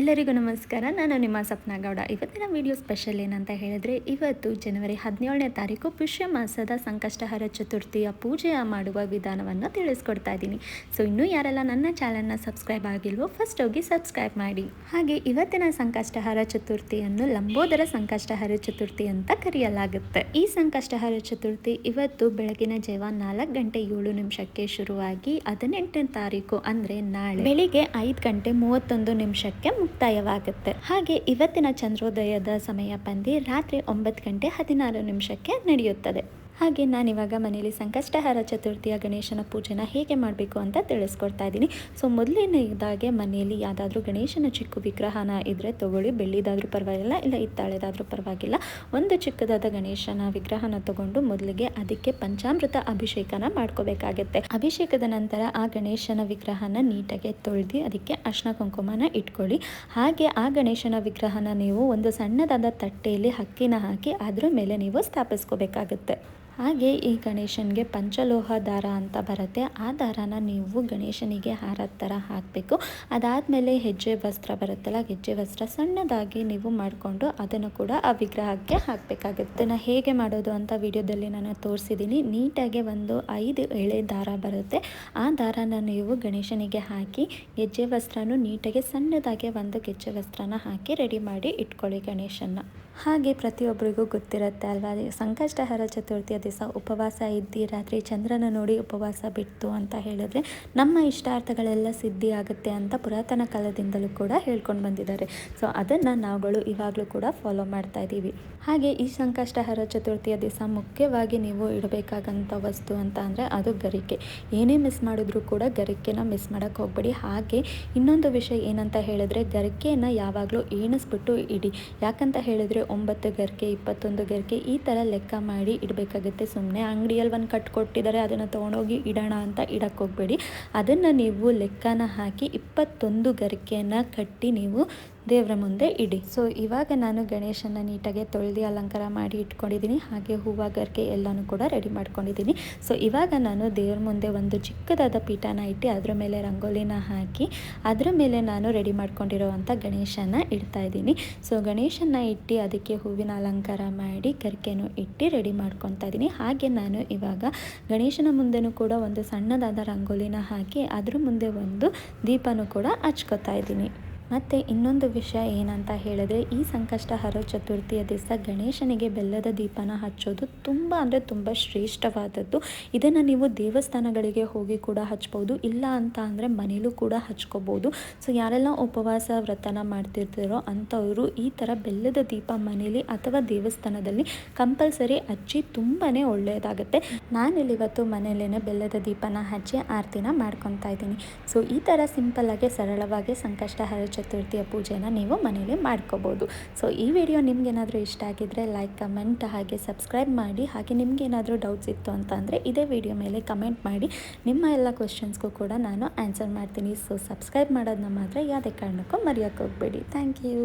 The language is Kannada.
ಎಲ್ಲರಿಗೂ ನಮಸ್ಕಾರ. ನಾನು ನಿಮ್ಮ ಸಪ್ನಾ ಗೌಡ. ಇವತ್ತಿನ ವಿಡಿಯೋ ಸ್ಪೆಷಲ್ ಏನಂತ ಹೇಳಿದ್ರೆ, ಇವತ್ತು ಜನವರಿ ಹದಿನೇಳನೇ ತಾರೀಕು ಪುಷ್ಯ ಮಾಸದ ಸಂಕಷ್ಟಹರ ಚತುರ್ಥಿಯ ಪೂಜೆಯ ಮಾಡುವ ವಿಧಾನವನ್ನು ತಿಳಿಸ್ಕೊಡ್ತಾ ಇದ್ದೀನಿ. ಸೊ ಇನ್ನೂ ಯಾರೆಲ್ಲ ನನ್ನ ಚಾನಲ್ನ ಸಬ್ಸ್ಕ್ರೈಬ್ ಆಗಿಲ್ವೋ ಫಸ್ಟ್ ಹೋಗಿ ಸಬ್ಸ್ಕ್ರೈಬ್ ಮಾಡಿ. ಹಾಗೆ ಇವತ್ತಿನ ಸಂಕಷ್ಟಹರ ಚತುರ್ಥಿಯನ್ನು ಲಂಬೋದರ ಸಂಕಷ್ಟಹರ ಚತುರ್ಥಿ ಅಂತ ಕರೆಯಲಾಗುತ್ತೆ. ಈ ಸಂಕಷ್ಟಹರ ಚತುರ್ಥಿ ಇವತ್ತು ಬೆಳಗಿನ ಜೈವ ನಾಲ್ಕು ಗಂಟೆ ಏಳು ನಿಮಿಷಕ್ಕೆ ಶುರುವಾಗಿ ಹದಿನೆಂಟನೇ ತಾರೀಕು ಅಂದ್ರೆ ನಾಳೆ. ಬೆಳಿಗ್ಗೆ ಐದು ಗಂಟೆ ಮೂವತ್ತೊಂದು ನಿಮಿಷಕ್ಕೆ ಮುಕ್ತಾಯವಾಗುತ್ತೆ. ಹಾಗೆ ಇವತ್ತಿನ ಚಂದ್ರೋದಯದ ಸಮಯ ಬಂದು ರಾತ್ರಿ ಒಂಬತ್ತು ಗಂಟೆ ಹದಿನಾರು ನಿಮಿಷಕ್ಕೆ ನಡೆಯುತ್ತದೆ. ಹಾಗೆ ನಾನಿವಾಗ ಮನೇಲಿ ಸಂಕಷ್ಟಹಾರ ಚತುರ್ಥಿಯ ಗಣೇಶನ ಪೂಜೆನ ಹೇಗೆ ಮಾಡಬೇಕು ಅಂತ ತಿಳಿಸ್ಕೊಡ್ತಾ ಇದ್ದೀನಿ. ಸೊ ಮೊದಲನೇದಾಗೆ ಮನೆಯಲ್ಲಿ ಯಾವುದಾದ್ರೂ ಗಣೇಶನ ಚಿಕ್ಕ ವಿಗ್ರಹನ ಇದ್ದರೆ ತಗೊಳ್ಳಿ. ಬೆಳ್ಳಿದಾದರೂ ಪರವಾಗಿಲ್ಲ, ಇಲ್ಲ ಇತ್ತಾಳೆದಾದರೂ ಪರವಾಗಿಲ್ಲ. ಒಂದು ಚಿಕ್ಕದಾದ ಗಣೇಶನ ವಿಗ್ರಹನ ತಗೊಂಡು ಮೊದಲಿಗೆ ಅದಕ್ಕೆ ಪಂಚಾಮೃತ ಅಭಿಷೇಕನ ಮಾಡ್ಕೋಬೇಕಾಗತ್ತೆ. ಅಭಿಷೇಕದ ನಂತರ ಆ ಗಣೇಶನ ವಿಗ್ರಹನ ನೀಟಾಗಿ ತೊಳೆದು ಅದಕ್ಕೆ ಅರ್ಶನ ಕುಂಕುಮನ ಇಟ್ಕೊಳ್ಳಿ. ಹಾಗೆ ಆ ಗಣೇಶನ ವಿಗ್ರಹನ ನೀವು ಒಂದು ಸಣ್ಣದಾದ ತಟ್ಟೆಯಲ್ಲಿ ಹಕ್ಕಿನ ಹಾಕಿ ಅದ್ರ ಮೇಲೆ ನೀವು ಸ್ಥಾಪಿಸ್ಕೋಬೇಕಾಗುತ್ತೆ. ಹಾಗೆ ಈ ಗಣೇಶನಿಗೆ ಪಂಚಲೋಹ ದಾರ ಅಂತ ಬರುತ್ತೆ. ಆ ದಾರನ ನೀವು ಗಣೇಶನಿಗೆ ಹಾರದ ಥರ ಹಾಕಬೇಕು. ಅದಾದಮೇಲೆ ಹೆಜ್ಜೆ ವಸ್ತ್ರ ಬರುತ್ತಲ್ಲ ಹೆಜ್ಜೆ ವಸ್ತ್ರ ಸಣ್ಣದಾಗಿ ನೀವು ಮಾಡಿಕೊಂಡು ಅದನ್ನು ಕೂಡ ಆ ವಿಗ್ರಹಕ್ಕೆ ಹಾಕಬೇಕಾಗುತ್ತೆ. ನಾನು ಹೇಗೆ ಮಾಡೋದು ಅಂತ ವಿಡಿಯೋದಲ್ಲಿ ನಾನು ತೋರಿಸಿದ್ದೀನಿ. ನೀಟಾಗಿ ಒಂದು ಐದು ಎಳೆ ದಾರ ಬರುತ್ತೆ. ಆ ದಾರನ ನೀವು ಗಣೇಶನಿಗೆ ಹಾಕಿ ಹೆಜ್ಜೆ ವಸ್ತ್ರನೂ ನೀಟಾಗಿ ಸಣ್ಣದಾಗಿ ಒಂದು ಗೆಜ್ಜೆ ವಸ್ತ್ರನ ಹಾಕಿ ರೆಡಿ ಮಾಡಿ ಇಟ್ಕೊಳ್ಳಿ ಗಣೇಶನ ಹಾಗೆ ಪ್ರತಿಯೊಬ್ಬರಿಗೂ ಗೊತ್ತಿರುತ್ತೆ ಅಲ್ವಾ? ಸಂಕಷ್ಟಹರ ಚತುರ್ಥಿಯ ದಿವಸ ಉಪವಾಸ ಇದ್ದು, ರಾತ್ರಿ ಚಂದ್ರನ ನೋಡಿ ಉಪವಾಸ ಬಿಟ್ಟು ಅಂತ ಹೇಳಿದ್ರೆ ನಮ್ಮ ಇಷ್ಟಾರ್ಥಗಳೆಲ್ಲ ಸಿದ್ಧಿ ಆಗುತ್ತೆ ಅಂತ ಪುರಾತನ ಕಾಲದಿಂದಲೂ ಕೂಡ ಹೇಳ್ಕೊಂಡು ಬಂದಿದ್ದಾರೆ. ಸೊ, ಅದನ್ನು ನಾವುಗಳು ಇವಾಗಲೂ ಕೂಡ ಫಾಲೋ ಮಾಡ್ತಾ ಇದ್ದೀವಿ. ಹಾಗೆ ಈ ಸಂಕಷ್ಟಹರ ಚತುರ್ಥಿಯ ದಿವಸ ಮುಖ್ಯವಾಗಿ ನೀವು ಇಡಬೇಕಾದಂಥ ವಸ್ತು ಅಂತ ಅಂದರೆ ಅದು ಗರಿಕೆ. ಏನೇ ಮಿಸ್ ಮಾಡಿದ್ರೂ ಕೂಡ ಗರಿಕೆನ ಮಿಸ್ ಮಾಡೋಕ್ಕೆ ಹೋಗಬೇಡಿ. ಹಾಗೆ ಇನ್ನೊಂದು ವಿಷಯ ಏನಂತ ಹೇಳಿದ್ರೆ ಗರಿಕೆಯನ್ನು ಯಾವಾಗಲೂ ಏಣಿಸ್ಬಿಟ್ಟು ಇಡಿ. ಯಾಕಂತ ಹೇಳಿದ್ರೆ ಒಂಬತ್ತು ಗರಿಕೆ ಇಪ್ಪತ್ತೊಂದು ಗರಿಕೆ ಈ ಥರ ಲೆಕ್ಕ ಮಾಡಿ ಇಡಬೇಕಾಗುತ್ತೆ. ಸುಮ್ಮನೆ ಅಂಗಡಿಯಲ್ಲಿ ಒಂದು ಕಟ್ ಕೊಟ್ಟಿದ್ದಾರೆ, ಅದನ್ನು ತೊಗೊಂಡೋಗಿ ಇಡೋಣ ಅಂತ ಇಡಕ್ಕೆ ಹೋಗಬೇಡಿ. ಅದನ್ನು ನೀವು ಲೆಕ್ಕನ ಹಾಕಿ ಇಪ್ಪತ್ತೊಂದು ಗರಿಕೆಯನ್ನು ಕಟ್ಟಿ ನೀವು ದೇವರ ಮುಂದೆ ಇಡಿ. ಸೊ ಇವಾಗ ನಾನು ಗಣೇಶನ ನೀಟಾಗಿ ತೊಳೆದು ಅಲಂಕಾರ ಮಾಡಿ ಇಟ್ಕೊಂಡಿದ್ದೀನಿ. ಹಾಗೆ ಹೂವು, ಗರ್ಕೆ ಎಲ್ಲನೂ ಕೂಡ ರೆಡಿ ಮಾಡ್ಕೊಂಡಿದ್ದೀನಿ. ಸೊ ಇವಾಗ ನಾನು ದೇವ್ರ ಮುಂದೆ ಒಂದು ಚಿಕ್ಕದಾದ ಪೀಠನ ಇಟ್ಟು ಅದರ ಮೇಲೆ ರಂಗೋಲಿನ ಹಾಕಿ ಅದರ ಮೇಲೆ ನಾನು ರೆಡಿ ಮಾಡ್ಕೊಂಡಿರೋವಂಥ ಗಣೇಶನ ಇಡ್ತಾ ಇದ್ದೀನಿ. ಸೊ ಗಣೇಶನ ಇಟ್ಟು ಅದಕ್ಕೆ ಹೂವಿನ ಅಲಂಕಾರ ಮಾಡಿ ಗರ್ಕೆನೂ ಇಟ್ಟು ರೆಡಿ ಮಾಡ್ಕೊತಾ ಇದ್ದೀನಿ. ಹಾಗೆ ನಾನು ಇವಾಗ ಗಣೇಶನ ಮುಂದೆನೂ ಕೂಡ ಒಂದು ಸಣ್ಣದಾದ ರಂಗೋಲಿನ ಹಾಕಿ ಅದ್ರ ಮುಂದೆ ಒಂದು ದೀಪನೂ ಕೂಡ ಹಚ್ಕೋತಾ ಇದ್ದೀನಿ. ಮತ್ತು ಇನ್ನೊಂದು ವಿಷಯ ಏನಂತ ಹೇಳಿದ್ರೆ, ಈ ಸಂಕಷ್ಟ ಹರ ಚತುರ್ಥಿಯ ದಿವಸ ಗಣೇಶನಿಗೆ ಬೆಲ್ಲದ ದೀಪನ ಹಚ್ಚೋದು ತುಂಬ ಅಂದರೆ ತುಂಬ ಶ್ರೇಷ್ಠವಾದದ್ದು. ಇದನ್ನು ನೀವು ದೇವಸ್ಥಾನಗಳಿಗೆ ಹೋಗಿ ಕೂಡ ಹಚ್ಬೋದು, ಇಲ್ಲ ಅಂತ ಅಂದರೆ ಮನೇಲೂ ಕೂಡ ಹಚ್ಕೋಬೋದು. ಸೊ ಯಾರೆಲ್ಲ ಉಪವಾಸ ವ್ರತನ ಮಾಡ್ತಿರ್ತಿರೋ ಅಂಥವರು ಈ ಥರ ಬೆಲ್ಲದ ದೀಪ ಮನೇಲಿ ಅಥವಾ ದೇವಸ್ಥಾನದಲ್ಲಿ ಕಂಪಲ್ಸರಿ ಹಚ್ಚಿ ತುಂಬಾ ಒಳ್ಳೆಯದಾಗುತ್ತೆ. ನಾನಿಲ್ಲಿ ಇವತ್ತು ಮನೇಲೇ ಬೆಲ್ಲದ ದೀಪನ ಹಚ್ಚಿ ಆರತಿನ ಮಾಡ್ಕೊತಾ ಇದ್ದೀನಿ. ಸೊ ಈ ಥರ ಸಿಂಪಲ್ಲಾಗಿ ಸರಳವಾಗಿ ಸಂಕಷ್ಟಹರ ಚತುರ್ಥಿಯ ಪೂಜೆನ ನೀವು ಮನೇಲಿ ಮಾಡ್ಕೋಬೋದು. ಸೊ ಈ ವಿಡಿಯೋ ನಿಮ್ಗೇನಾದರೂ ಇಷ್ಟ ಆಗಿದ್ದರೆ ಲೈಕ್ ಕಮೆಂಟ್ ಹಾಗೆ ಸಬ್ಸ್ಕ್ರೈಬ್ ಮಾಡಿ, ಹಾಗೆ ನಿಮಗೇನಾದರೂ ಡೌಟ್ಸ್ ಇತ್ತು ಅಂತ ಅಂದರೆ ಇದೇ ವಿಡಿಯೋ ಮೇಲೆ ಕಮೆಂಟ್ ಮಾಡಿ. ನಿಮ್ಮ ಎಲ್ಲ ಕ್ವೆಶನ್ಸ್ಗೂ ಕೂಡ ನಾನು ಆನ್ಸರ್ ಮಾಡ್ತೀನಿ. ಸೊ ಸಬ್ಸ್ಕ್ರೈಬ್ ಮಾಡೋದನ್ನ ಮಾತ್ರ ಯಾವುದೇ ಕಾರಣಕ್ಕೂ ಮರೆಯೋಕ್ಕೆ ಹೋಗ್ಬೇಡಿ. Thank you